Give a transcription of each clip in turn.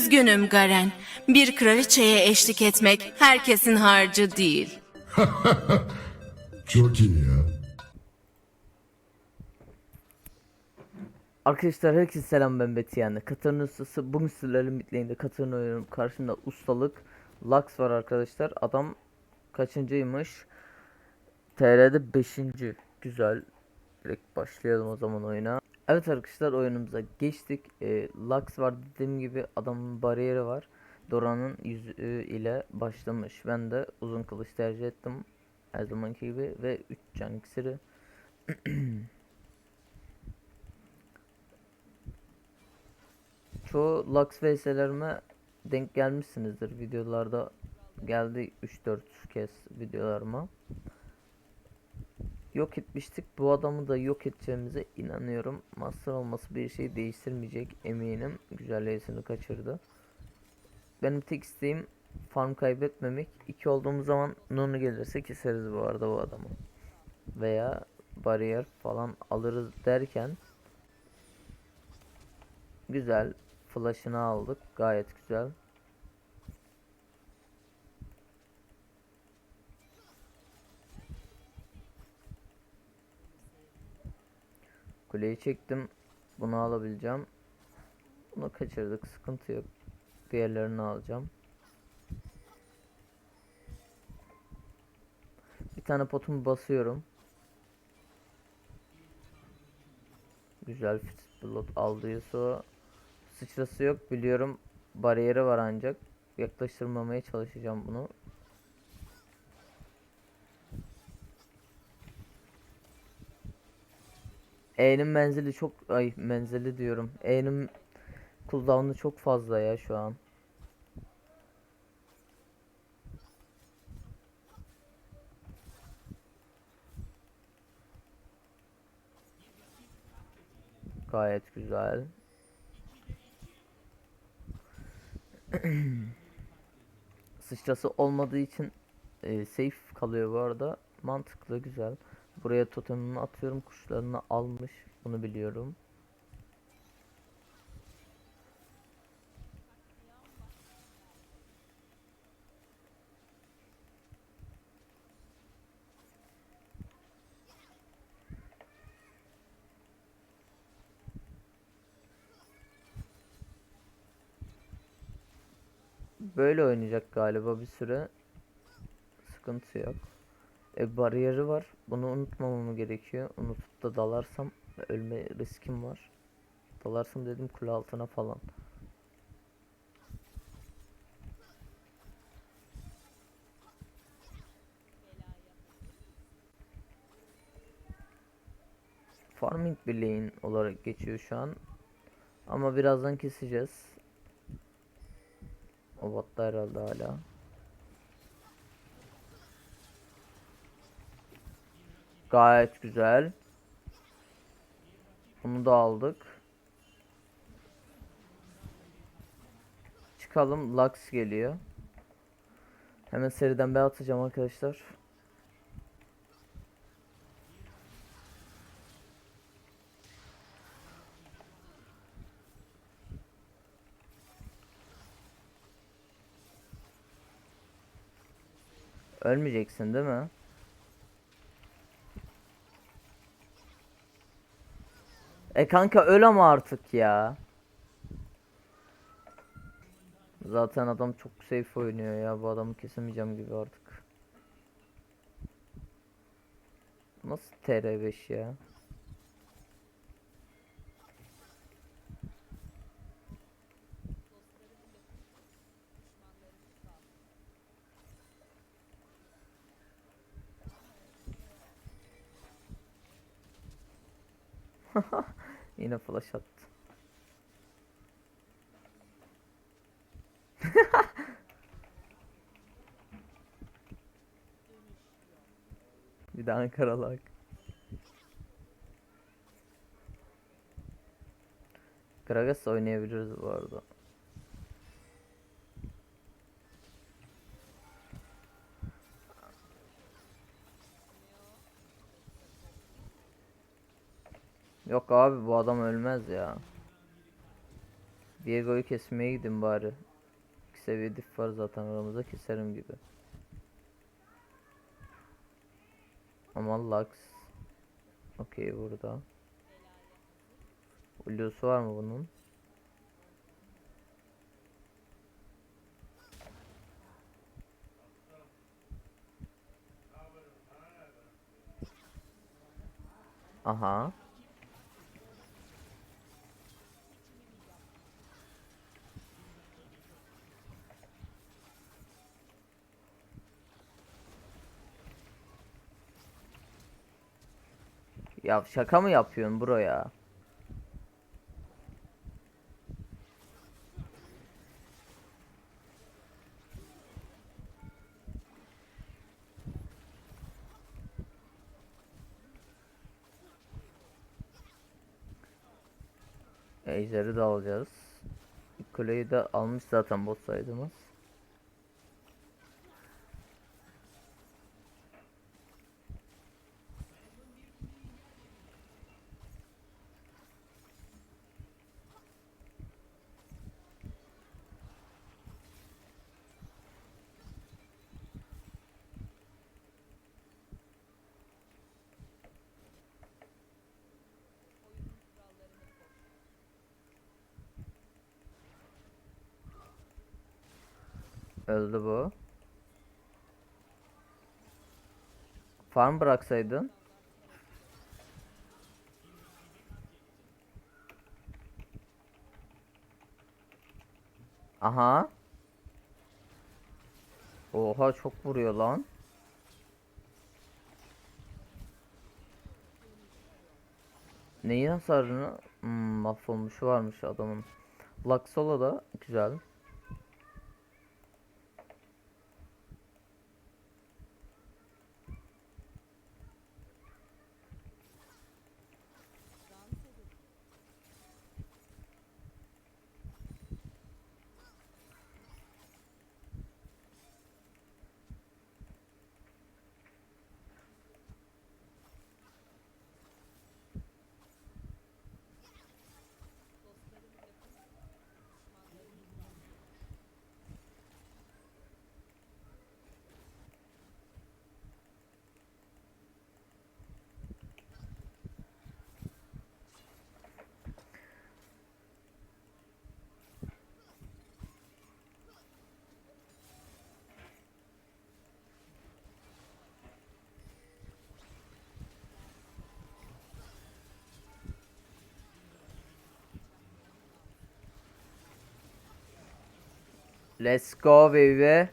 Üzgünüm Garen. Bir kraliçeye eşlik etmek herkesin harcı değil. Çok iyi ya. Arkadaşlar herkese selam ben Beti yani. Katar'ın ustası bu misirlerin bitleğinde Katar'ın oynuyorum. Karşımda ustalık Lux var arkadaşlar. Adam kaçıncıymış? TR'de 5. Güzel. Direkt başlayalım o zaman oyuna. Evet arkadaşlar oyunumuza geçtik. Ee, Lux var dediğim gibi adamın bariyeri var. Dora'nın yüzüğü ile başlamış. Ben de uzun kılıç tercih ettim. Her zamanki gibi ve 3 can iksiri. Çoğu Lux vs'lerime denk gelmişsinizdir. Videolarda geldi 3-4 kez videolarıma. Yok etmiştik. Bu adamı da yok edeceğimize inanıyorum. Master olması bir şey değiştirmeyecek eminim. Güzel Ace'ini kaçırdı. Benim tek isteğim farm kaybetmemek. İki olduğumuz zaman Nunu gelirse keseriz bu arada bu adamı. Veya bariyer falan alırız derken Güzel. Flash'ını aldık. Gayet güzel. Kuleyi çektim. Bunu alabileceğim. Bunu kaçırdık. Sıkıntı yok. Diğerlerini alacağım. Bir tane potumu basıyorum. Güzel Fitzblot aldığı sonra sıçrası yok biliyorum bariyeri var ancak yaklaştırmamaya çalışacağım bunu. E'nin menzili çok ay menzili diyorum. E'nin cooldown'u çok fazla ya şu an. Gayet güzel. Sıçrası olmadığı için e, safe kalıyor bu arada. Mantıklı, güzel. Buraya totemimi atıyorum. Kuşlarını almış. Bunu biliyorum. Böyle oynayacak galiba bir süre. Sıkıntı yok. E bariyeri var. Bunu unutmamam gerekiyor. Unutup da dalarsam ölme riskim var. Dalarsam dedim kule altına falan. Farming bir olarak geçiyor şu an. Ama birazdan keseceğiz. O botta herhalde hala. Gayet güzel. Bunu da aldık. Çıkalım. Lux geliyor. Hemen seriden bir atacağım arkadaşlar. Ölmeyeceksin değil mi? E kanka öl ama artık ya. Zaten adam çok safe oynuyor ya. Bu adamı kesemeyeceğim gibi artık. Nasıl TR5 ya? Yine flash attı. Bir de Ankaralak. Gragas oynayabiliriz bu arada. Yok abi bu adam ölmez ya. Diego'yu kesmeye gidin bari. İki seviye dif var zaten aramızda keserim gibi. Ama Lux. Okey burada. Ullusu var mı bunun? Aha. Ya şaka mı yapıyorsun bro ya? Ejder'i de alacağız. Kuleyi de almış zaten bot saydığımız. Öldü bu. Farm bıraksaydın. Aha. Oha çok vuruyor lan. Neyin hasarını? Hmm, mahvolmuş varmış adamın. Luxola da güzel. Let's go baby.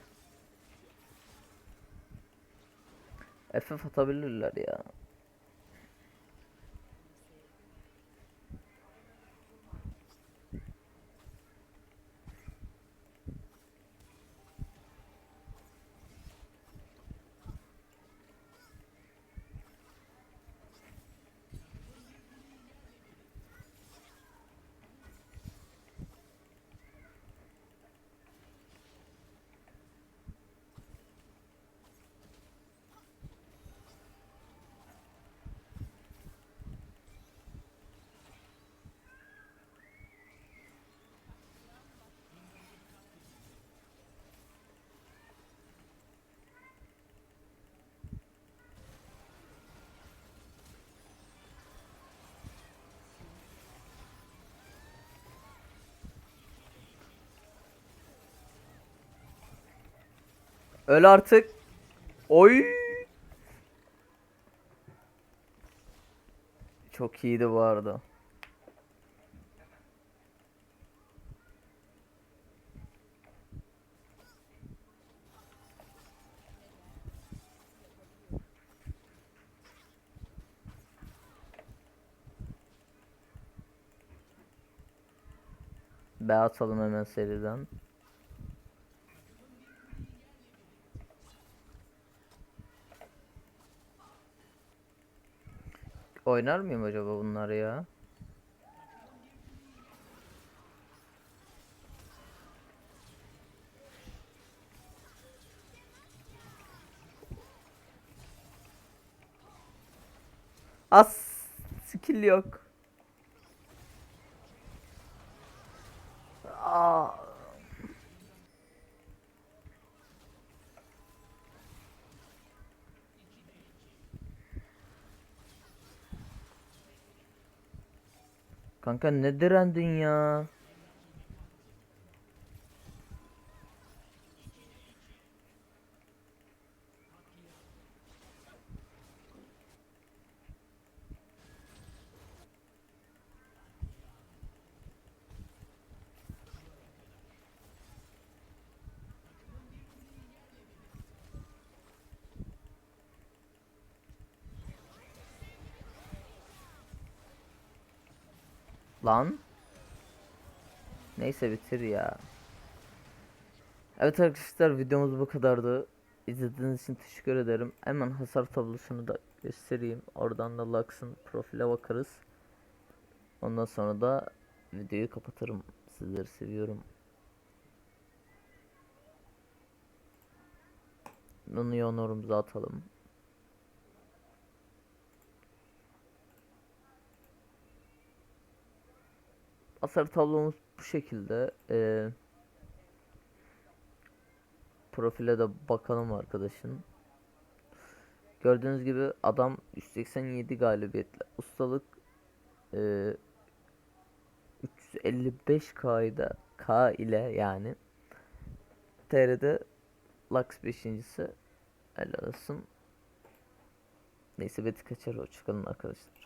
FF atabilirler ya. Öl artık. Oy. Çok iyiydi bu arada. B atalım hemen seriden. Oynar mıyım acaba bunları ya? As skill yok. Kanka ne direndin ya? Lan. Neyse bitir ya. Evet arkadaşlar videomuz bu kadardı. İzlediğiniz için teşekkür ederim. Hemen hasar tablosunu da göstereyim. Oradan da Lux'ın profile bakarız. Ondan sonra da videoyu kapatırım. Sizleri seviyorum. Nunu'yu onurumuza atalım. Hasar tablomuz bu şekilde. Ee, profile de bakalım arkadaşın. Gördüğünüz gibi adam 187 galibiyetle ustalık ee, 355K'ydı K ile yani TR'de Lux 5.si helal olsun. Neyse beti kaçar hoşçakalın arkadaşlar.